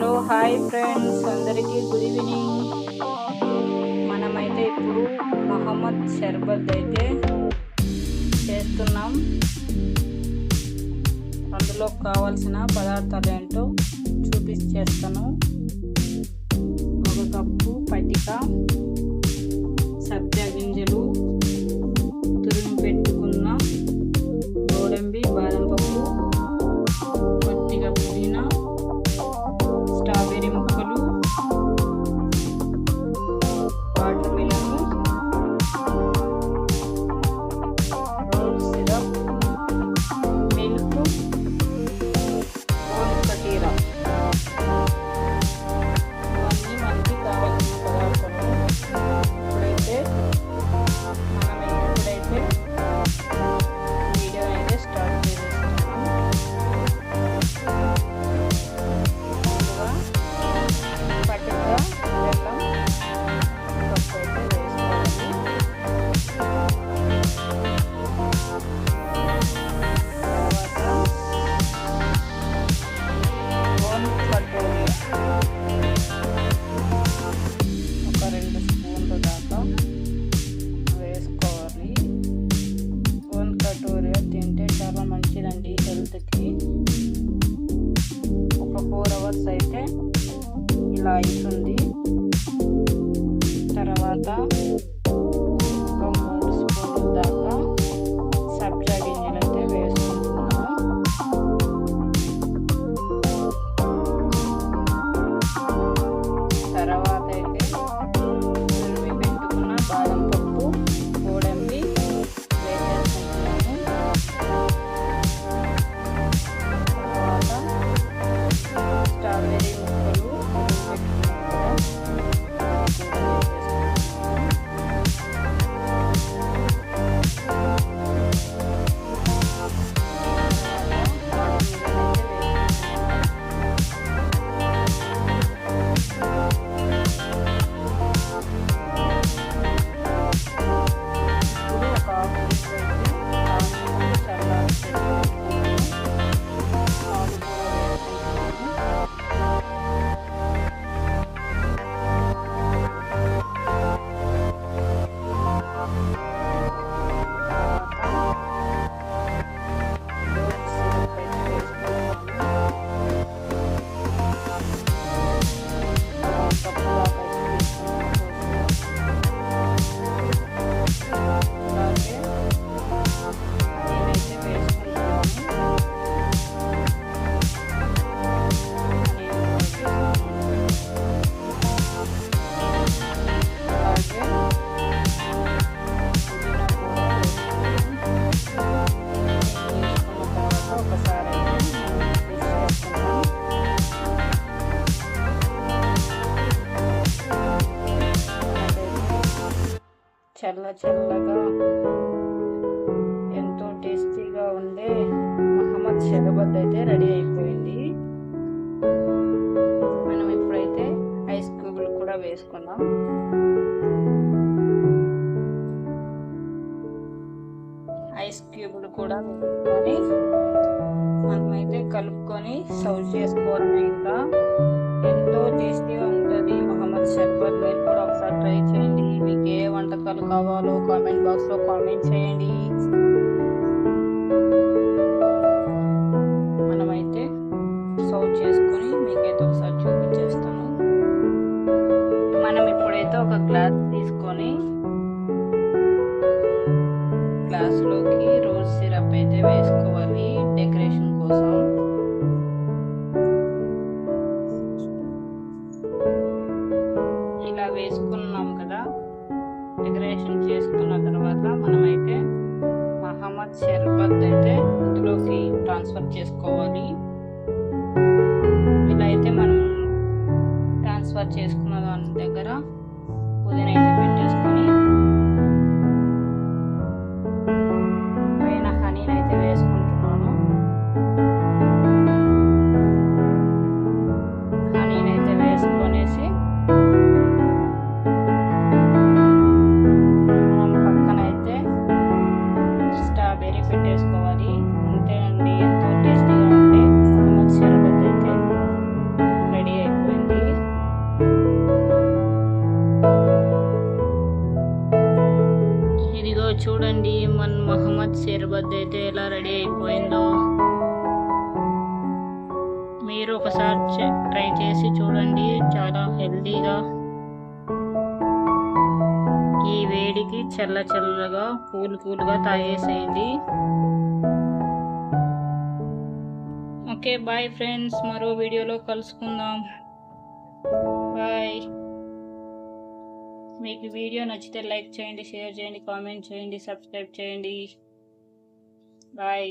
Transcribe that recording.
Hello hi friends అందరికీ good evening. మనమైతే ఇప్పుడు మహమ్మద్ షర్బత్ అయితే చేస్తున్నాం. అందులో కావాల్సిన పదార్థాలు ఏంటో చూపించేస్తాను ఒక కప్పు పటిక. హెల్త్కి ఒక ఫోర్ అవర్స్ అయితే ఇలా అవుతుంది. తర్వాత చల్ల చల్లగా ఎంతో టేస్టీగా ఉండే మహమ్మద్ షరబత్ అయితే రెడీ అయిపోయింది. మనం ఇప్పుడైతే ఐస్ క్యూబ్లు కూడా వేసుకుందాం. ఐస్ క్యూబ్లు కూడా వేసుకొని మనమైతే కలుపుకొని సర్వ్ చేసుకోవడం ఇంకా. ఎంతో టేస్టీగా ఉంటుంది మహమ్మద్ షర్బత్ మీరు కూడా ఒకసారి ట్రై చేయండి. పుస్తకాలు కావాలో కామెంట్ బాక్స్లో కామెంట్ చేయండి. మనమైతే సర్వ్ చేసుకొని మీకైతే ఒకసారి చూపించేస్తాను. మనం ఇప్పుడైతే ఒక గ్లాస్ తీసుకొని గ్లాస్లోకి రోజ్ సిరప్ అయితే వేసుకోవాలి. డెకరేషన్ చేసుకున్న తర్వాత మనమైతే మహమ్మద్ షర్బత్ అయితే ఇందులోకి ట్రాన్స్ఫర్ చేసుకోవాలి. ఇలా అయితే మనం ట్రాన్స్ఫర్ చేసుకున్న దాని దగ్గర పుదీనా అయితే చూడండి మన మహమ్మద్ షేర్బద్ అయితే ఎలా రెడీ అయిపోయిందో. మీరు ఒకసారి ట్రై చేసి చూడండి చాలా హెల్దీగా. ఈ వేడికి చల్ల చల్లగా కూల్ కూల్గా తాగేసేయండి. Okay bye friends. మరో వీడియోలో కలుసుకుందాం. బాయ్. మీకు వీడియో నచ్చితే లైక్ చేయండి షేర్ చేయండి కామెంట్ చేయండి సబ్స్క్రైబ్ చేయండి. బాయ్.